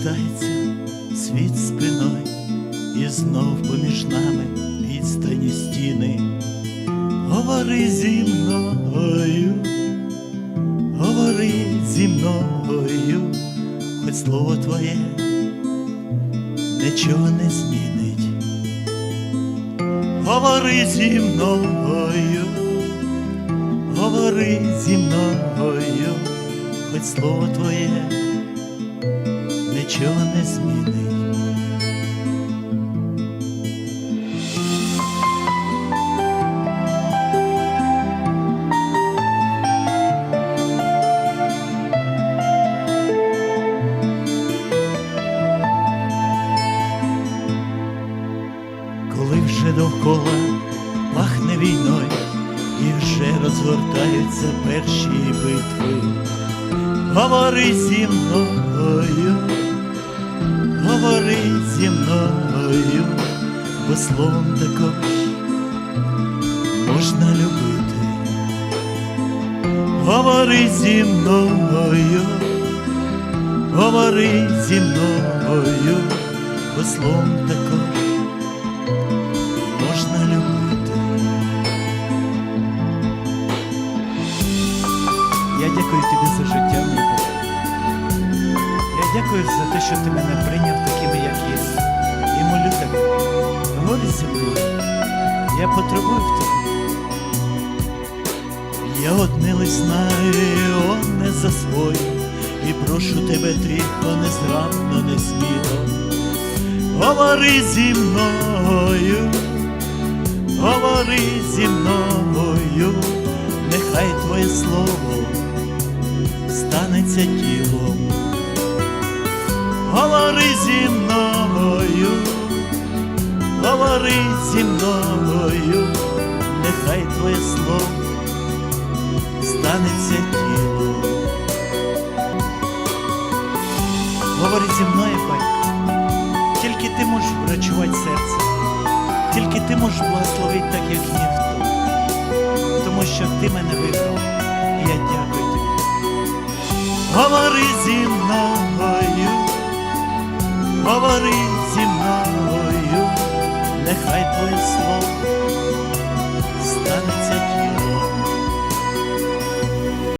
повертається світ спиною, і знов поміж нами відстані стіни. Говори зі мною, говори зі мною, хоч слово твоє нічого не змінить. Говори зі мною, говори зі мною, хоч слово твоє нічого не змінить. Коли вже довкола пахне війною і вже розгортаються перші битви. Говори зі мною, зі мною, бо словом також можна любити. Говори зі мною, говори зі мною, бо словом також можна любити. Я дякую тобі за життя, дякую за те, що ти мене прийняв такими, як є. І молю тебе, говори зі мною. Я потребую в тебе. Я одне лиш знаю, одне за своє, і прошу тебе тихо, незграбно, не сміло. Говори зі мною, говори зі мною, нехай твоє слово станеться тілом. Говори зі мною, говори зі мною, нехай твоє слово станеться тілом. Говори зі мною, батько, тільки ти можеш врачувати серце, тільки ти можеш благословити так, як ніхто. Тому що ти мене вибрав, і я дякую тобі. Говори зі мною, нехай твоє слово